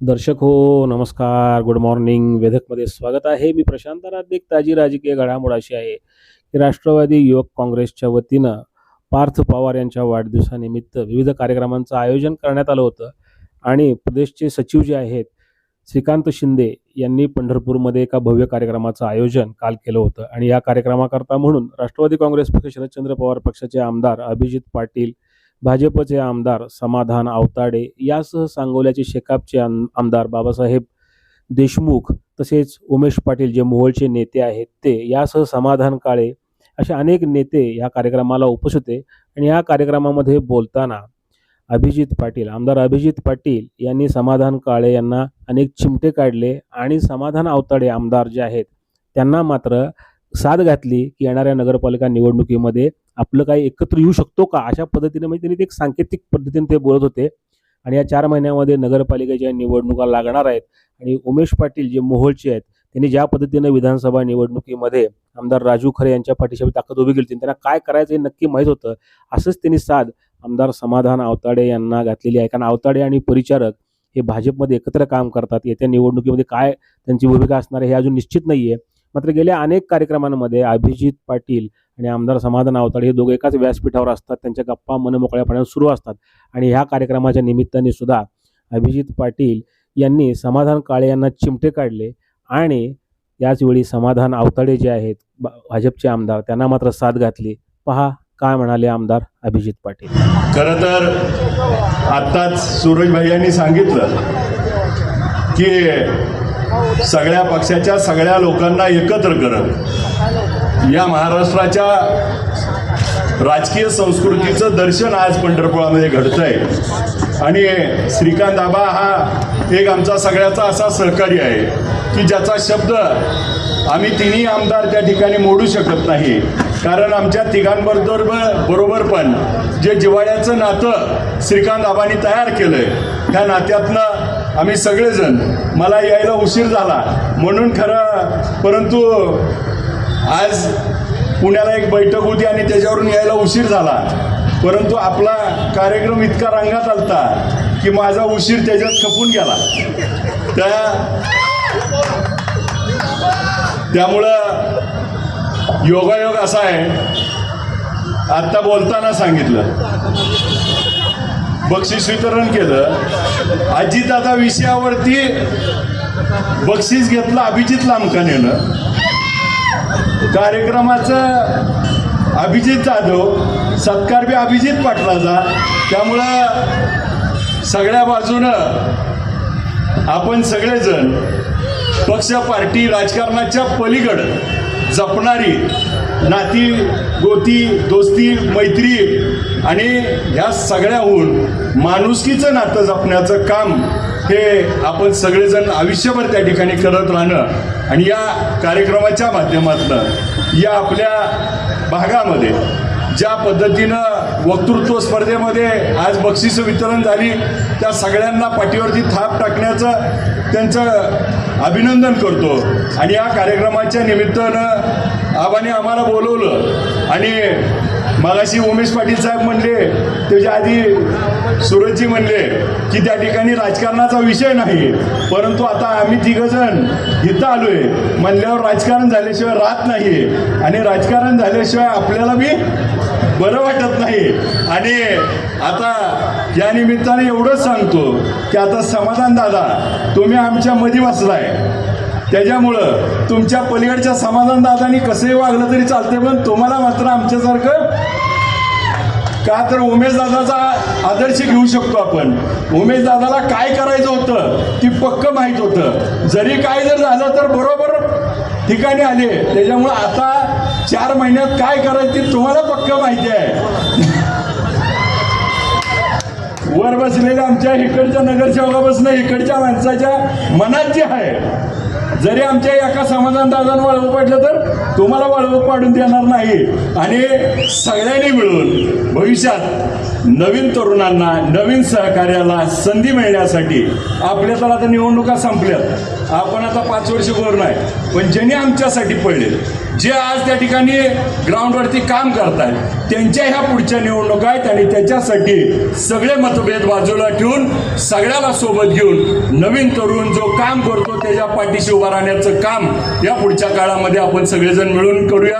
दर्शक हो नमस्कार. गुड मॉर्निंग वेधकमध्ये स्वागत आहे. मी प्रशांत राज ताजी राजकीय घडामोडाशी आहे की राष्ट्रवादी युवक काँग्रेसच्या वतीनं पार्थ पवार यांच्या वाढदिवसानिमित्त विविध कार्यक्रमांचं आयोजन करण्यात आलं होतं. आणि प्रदेशचे सचिव जे आहेत श्रीकांत शिंदे यांनी पंढरपूरमध्ये एका भव्य कार्यक्रमाचं आयोजन काल केलं होतं. आणि या कार्यक्रमाकरता म्हणून राष्ट्रवादी काँग्रेस पक्ष शरदचंद्र पवार पक्षाचे आमदार अभिजित पाटील भाजपचे आमदार समाधान आवताडे यासह सांगोल्याचे शेकापचे आम- आमदार बाबासाहेब देशमुख तसेच उमेश पाटील जे मोहोळचे नेते आहेत ते यासह समाधान काळे असे अनेक नेते या कार्यक्रमाला उपस्थित होते. आणि या कार्यक्रमामध्ये बोलताना अभिजित पाटील आमदार अभिजित पाटील यांनी समाधान काळे यांना अनेक चिमटे काढले आणि समाधान आवताडे आमदार जे आहेत त्यांना मात्र साथ घातली की येणाऱ्या नगरपालिका निवडणुकीमध्ये आपलं काही एकत्र येऊ शकतो का? अशा पद्धतीने म्हणजे त्यांनी ते एक सांकेतिक पद्धतीने ते बोलत होते. आणि या चार महिन्यामध्ये नगरपालिकेच्या निवडणुका लागणार आहेत आणि उमेश पाटील जे मोहोळचे आहेत त्यांनी ज्या पद्धतीनं विधानसभा निवडणुकीमध्ये आमदार राजू खरे यांच्या पाठीशी ताकद उभी केली होती त्यांना काय करायचं हे नक्की माहीत होतं. असंच त्यांनी साध आमदार समाधान आवताडे यांना घातलेली आहे. कारण आवताडे आणि परिचारक हे भाजपमध्ये एकत्र काम करतात. येत्या निवडणुकीमध्ये काय त्यांची भूमिका असणार आहे हे अजून निश्चित नाही आहे मात्र गेल्या अनेक कार्यक्रमांमध्ये अभिजित पाटील आणि आमदार समाधान आवताडे हे दोघे एकाच व्यासपीठावर असतात त्यांच्या गप्पा मनमोकळ्यापणे सुरू असतात. आणि ह्या कार्यक्रमाच्या निमित्ताने सुद्धा अभिजित पाटील यांनी समाधान काळे यांना चिमटे काढले आणि याचवेळी समाधान आवताडे जे आहेत भाजपचे आमदार त्यांना मात्र साथ घातली. पहा काय म्हणाले आमदार अभिजित पाटील. खरं तर आत्ताच सूरज भैयांनी सांगितलं की सगळ्या पक्षाच्या सगळ्या लोकांना एकत्र करत. या महाराष्ट्राच्या राजकीय संस्कृतीचं दर्शन आज पंढरपुरामध्ये घडतंय. आणि श्रीकांत आबा हा एक आमचा सगळ्याचा असा सहकारी आहे की ज्याचा शब्द आम्ही तिन्ही आमदार त्या ठिकाणी मोडू शकत नाही. कारण आमच्या तिघांबरोबर बरोबर पण जे जिवाळ्याचं नातं श्रीकांत आबांनी तयार केलं आहे त्या नात्यातनं आम्ही सगळेजण मला यायला उशीर झाला. म्हणून खरं परंतु आज पुण्याला एक बैठक होती आणि त्याच्यावरून यायला उशीर झाला. परंतु आपला कार्यक्रम इतका रंगात आलता की माझा उशीर त्याच्यात खपून गेला. त्या त्यामुळं योगायोग असा आहे. आत्ता बोलताना सांगितलं. बक्षीस वितरण केलं. अजितदादा विषयावरती बक्षीस घेतलं अभिजित लामकानेनं कार्यक्रमाचं अभिजित जाधव सत्कार बी अभिजित पाटलाचा. त्यामुळं सगळ्या बाजूनं आपण सगळेजण पक्ष पार्टी राजकारणाच्या पलीकडं जपणारी नाती गोती दोस्ती मैत्री आणि ह्या सगळ्याहून माणुसकीचं नातं जपण्याचं काम हे आपण सगळेजण आयुष्यभर त्या ठिकाणी करत राहणं आणि या कार्यक्रमाच्या माध्यमातून या आपल्या भागामध्ये ज्या पद्धतीनं वक्तृत्व स्पर्धेमध्ये आज बक्षिसं वितरण झाली त्या सगळ्यांना पाठीवरती थाप टाकण्याचं त्यांचं अभिनंदन करतो. आणि या कार्यक्रमाच्या निमित्तानं आबाने आम्हाला बोलवलं आणि मगाशी उमेश पाटील साहेब म्हणले त्याच्या आधी सूरजजी म्हणले की त्या ठिकाणी राजकारणाचा विषय नाही परंतु आता आम्ही तिघजण इथं आलोय. म्हणल्यावर राजकारण झाल्याशिवाय राहत नाही. आणि राजकारण झाल्याशिवाय आपल्याला मी बरं वाटत नाही. आणि आता या निमित्ताने एवढंच सांगतो की आता समाधान दादा तुम्ही आमच्या मध्ये बसलाय त्याच्यामुळं तुमच्या पलीकडच्या समाधान दादानी कसंही वागलं तरी चालते पण तुम्हाला मात्र आमच्यासारखं का तर उमेश दादाचा आदर्श घेऊ शकतो आपण. उमेश दादाला काय करायचं होतं ती पक्क माहीत होतं. जरी काय जर झालं तर बरोबर ठिकाणी आले. त्याच्यामुळं आता चार महिन्यात काय करायचं ते तुम्हाला पक्क माहिती आहे. वर बसलेल्या आमच्या इकडच्या नगरसेवकापासून इकडच्या माणसाच्या मनात जे आहे जरी आमच्या एका समाधान दादानं वळवं पाडलं तर तुम्हाला वाळवं पाडून देणार नाही. आणि सगळ्यांनी मिळून भविष्यात नवीन तरुणांना नवीन सहकार्याला संधी मिळण्यासाठी आपल्या तर आता निवडणुका संपल्यात. आपण आता पाच वर्ष वर नाही पण ज्यांनी आमच्यासाठी पडले जे आज त्या ठिकाणी ग्राउंडवरती काम करतात त्यांच्या ह्या पुढच्या निवडणुका आहेत आणि त्याच्यासाठी सगळे मतभेद बाजूला ठेवून सगळ्याला सोबत घेऊन नवीन तरुण जो काम करतो त्याच्या पाठीशी उभा राहण्याचं काम या पुढच्या काळामध्ये आपण सगळेजण मिळून करूया.